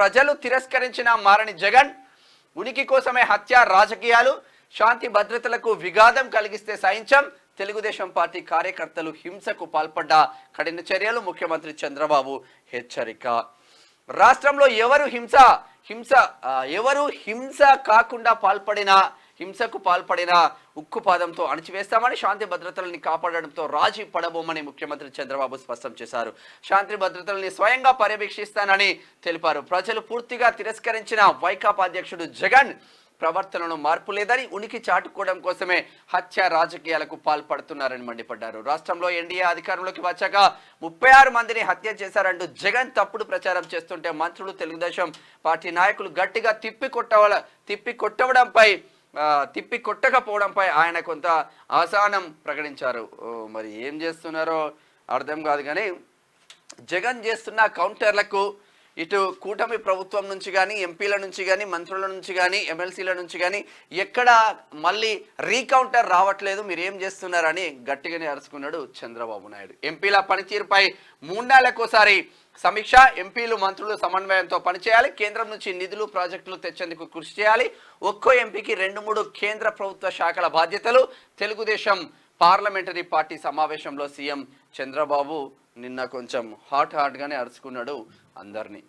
ప్రజలు తిరస్కరించిన మారని జగన్ ఉనికి కోసమే హత్య రాజకీయాలు శాంతి భద్రతలకు విఘాతం కలిగిస్తే సాయించం తెలుగుదేశం పార్టీ కార్యకర్తలు హింసకు పాల్పడ్డ కఠిన చర్యలు ముఖ్యమంత్రి చంద్రబాబు హెచ్చరిక. రాష్ట్రంలో ఎవరు హింస హింస ఎవరు హింస కాకుండా పాల్పడిన హింసకు పాల్పడిన ఉక్కుపాదంతో అణచివేస్తామని శాంతి భద్రతలని కాపాడడంతో రాజీ పడబోమని ముఖ్యమంత్రి చంద్రబాబు స్పష్టం చేశారు. శాంతి భద్రతలని స్వయంగా పర్యవేక్షిస్తానని తెలిపారు. ప్రజలు పూర్తిగా తిరస్కరించిన వైకాపా అధ్యక్షుడు జగన్ ప్రవర్తనలో మార్పు లేదని ఉనికి చాటుకోవడం కోసమే హత్య రాజకీయాలకు పాల్పడుతున్నారని మండిపడ్డారు. రాష్ట్రంలో ఎన్డీఏ అధికారంలోకి వచ్చాక ముప్పై ఆరు మందిని హత్య చేశారంటూ జగన్ తప్పుడు ప్రచారం చేస్తుంటే మంత్రులు తెలుగుదేశం పార్టీ నాయకులు గట్టిగా తిప్పి కొట్టవల తిప్పి కొట్టవడంపై తిప్పి కొట్టకపోవడంపై ఆయన కొంత అసహనం ప్రకటించారు. మరి ఏం చేస్తున్నారో అర్థం కాదు కానీ జగన్ చేస్తున్న కౌంటర్లకు ఇటు కూటమి ప్రభుత్వం నుంచి కానీ ఎంపీల నుంచి కానీ మంత్రుల నుంచి కానీ ఎమ్మెల్సీల నుంచి కానీ ఎక్కడ మళ్ళీ రీకౌంటర్ రావట్లేదు మీరు ఏం చేస్తున్నారని గట్టిగానే అరుచుకున్నాడు చంద్రబాబు నాయుడు. ఎంపీల పనితీరుపై మూడేళ్ళకోసారి సమీక్ష ఎంపీలు మంత్రులు సమన్వయంతో పనిచేయాలి. కేంద్రం నుంచి నిధులు ప్రాజెక్టులు తెచ్చేందుకు కృషి చేయాలి. ఒక్కో ఎంపీకి రెండు మూడు కేంద్ర ప్రభుత్వ శాఖల బాధ్యతలు. తెలుగుదేశం పార్లమెంటరీ పార్టీ సమావేశంలో సీఎం చంద్రబాబు నిన్న కొంచెం హాట్ హాట్గానే అరుచుకున్నాడు అందరినీ.